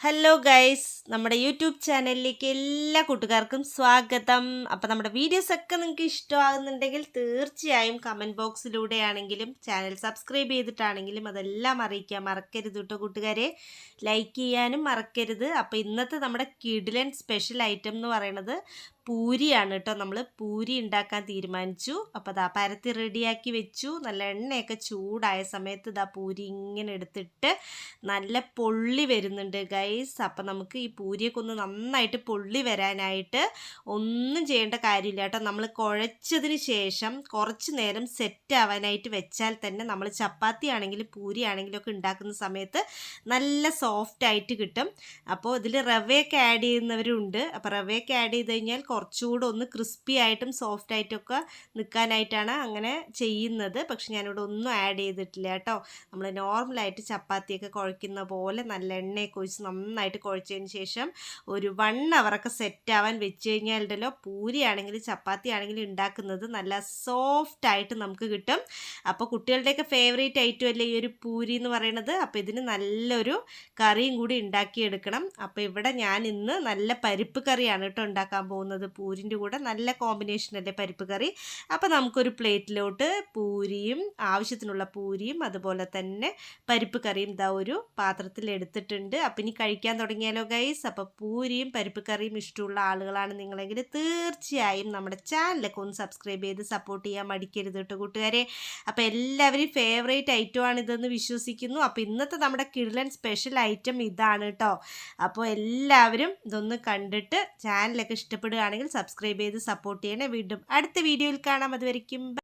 Hello guys നമ്മുടെ YouTube ചാനലിലേക്ക് എല്ലാ കൂട്ടുകാർക്കും സ്വാഗതം. അപ്പോൾ നമ്മുടെ വീഡിയോസ് ഒക്കെ നിങ്ങൾക്ക് ഇഷ്ടമാകുന്നുണ്ടെങ്കിൽ തീർച്ചയായും കമന്റ് ബോക്സിലൂടെ ആണെങ്കിലും ചാനൽ സബ്സ്ക്രൈബ് ചെയ്തിട്ടാണെങ്കിലും അതെല്ലാം അറിയിക്കാൻ മറക്കരുത് കേട്ടോ കൂട്ടുകാരെ. ലൈക്ക് ചെയ്യാനും മറക്കരുത്. അപ്പോൾ ഇന്നത്തെ നമ്മുടെ കിഡിലൻ സ്പെഷ്യൽ ഐറ്റം എന്ന് പറയുന്നത് പൂരിയാണ് കേട്ടോ. നമ്മൾ പൂരി ഉണ്ടാക്കാൻ തീരുമാനിച്ചു. അപ്പോൾ അതാ പരത്തി റെഡിയാക്കി വെച്ചു. നല്ല എണ്ണയൊക്കെ ചൂടായ സമയത്ത് ഇതാ പൂരി ഇങ്ങനെ എടുത്തിട്ട് നല്ല പൊള്ളി വരുന്നുണ്ട് ഗൈസ് അപ്പം നമുക്ക് ഈ പൂരിയൊക്കെ ഒന്ന് നന്നായിട്ട് പൊള്ളി വരാനായിട്ട് ഒന്നും ചെയ്യേണ്ട കാര്യമില്ല കേട്ടോ. നമ്മൾ കുഴച്ചതിന് ശേഷം കുറച്ച് നേരം സെറ്റ് ആവാനായിട്ട് വെച്ചാൽ തന്നെ നമ്മൾ ചപ്പാത്തി ആണെങ്കിലും പൂരി ആണെങ്കിലും ഒക്കെ ഉണ്ടാക്കുന്ന സമയത്ത് നല്ല സോഫ്റ്റ് ആയിട്ട് കിട്ടും. അപ്പോൾ ഇതിൽ റവയൊക്കെ ആഡ് ചെയ്യുന്നവരുണ്ട്. അപ്പോൾ റവയൊക്കെ ആഡ് ചെയ്ത് കഴിഞ്ഞാൽ കുറച്ചുകൂടെ ഒന്ന് ക്രിസ്പി ആയിട്ടും സോഫ്റ്റ് ആയിട്ടൊക്കെ നിൽക്കാനായിട്ടാണ് അങ്ങനെ ചെയ്യുന്നത്. പക്ഷെ ഞാനിവിടെ ഒന്നും ആഡ് ചെയ്തിട്ടില്ല കേട്ടോ. നമ്മൾ നോർമലായിട്ട് ചപ്പാത്തിയൊക്കെ കുഴക്കുന്ന പോലെ നല്ല എണ്ണയൊക്കെ ഒഴിച്ച് നന്നായിട്ട് കുഴച്ചതിന് ശേഷം ഒരു വൺ അവറൊക്കെ സെറ്റ് ആവാൻ വെച്ച് കഴിഞ്ഞാലുണ്ടല്ലോ പൂരിയാണെങ്കിൽ ചപ്പാത്തി ആണെങ്കിലും ഉണ്ടാക്കുന്നത് നല്ല സോഫ്റ്റ് ആയിട്ട് നമുക്ക് കിട്ടും. അപ്പോൾ കുട്ടികളുടെയൊക്കെ ഫേവറേറ്റ് ഐറ്റം അല്ലേ ഈ ഒരു പൂരി എന്ന് പറയുന്നത്? അപ്പോൾ ഇതിന് നല്ലൊരു കറിയും കൂടി ഉണ്ടാക്കിയെടുക്കണം. അപ്പോൾ ഇവിടെ ഞാൻ ഇന്ന് നല്ല പരിപ്പ് കറിയാണ് കേട്ടോ ഉണ്ടാക്കാൻ പോകുന്നത്. പൂരിന്റെ കൂടെ നല്ല കോമ്പിനേഷൻ അല്ലേ പരിപ്പ് കറി? അപ്പോൾ നമുക്കൊരു പ്ലേറ്റിലോട്ട് പൂരിയും ആവശ്യത്തിനുള്ള പൂരിയും അതുപോലെ തന്നെ പരിപ്പ് കറിയും ഇതാ ഒരു പാത്രത്തിൽ എടുത്തിട്ടുണ്ട്. അപ്പം ഇനി കഴിക്കാൻ തുടങ്ങിയാലോ ഗൈസ് അപ്പോൾ പൂരിയും പരിപ്പ് കറിയും ഇഷ്ടമുള്ള ആളുകളാണ് നിങ്ങളെങ്കിൽ തീർച്ചയായും നമ്മുടെ ചാനലൊക്കെ ഒന്ന് സബ്സ്ക്രൈബ് ചെയ്ത് സപ്പോർട്ട് ചെയ്യാൻ മടിക്കരുത് കേട്ടോ കൂട്ടുകാരെ. അപ്പോൾ എല്ലാവരും ഫേവറേറ്റ് ഐറ്റം ആണ് ഇതെന്ന് വിശ്വസിക്കുന്നു. അപ്പോൾ ഇന്നത്തെ നമ്മുടെ കിഴലൻ സ്പെഷ്യൽ ഐറ്റം ഇതാണ് കേട്ടോ. അപ്പോൾ എല്ലാവരും ഇതൊന്ന് കണ്ടിട്ട് ചാനലൊക്കെ ഇഷ്ടപ്പെടുകയാണെങ്കിൽ സബ്സ്ക്രൈബ് ചെയ്ത് സപ്പോർട്ട് ചെയ്യണേ. വീണ്ടും അടുത്ത വീഡിയോയിൽ കാണാം. അതുവരെയ്ക്കും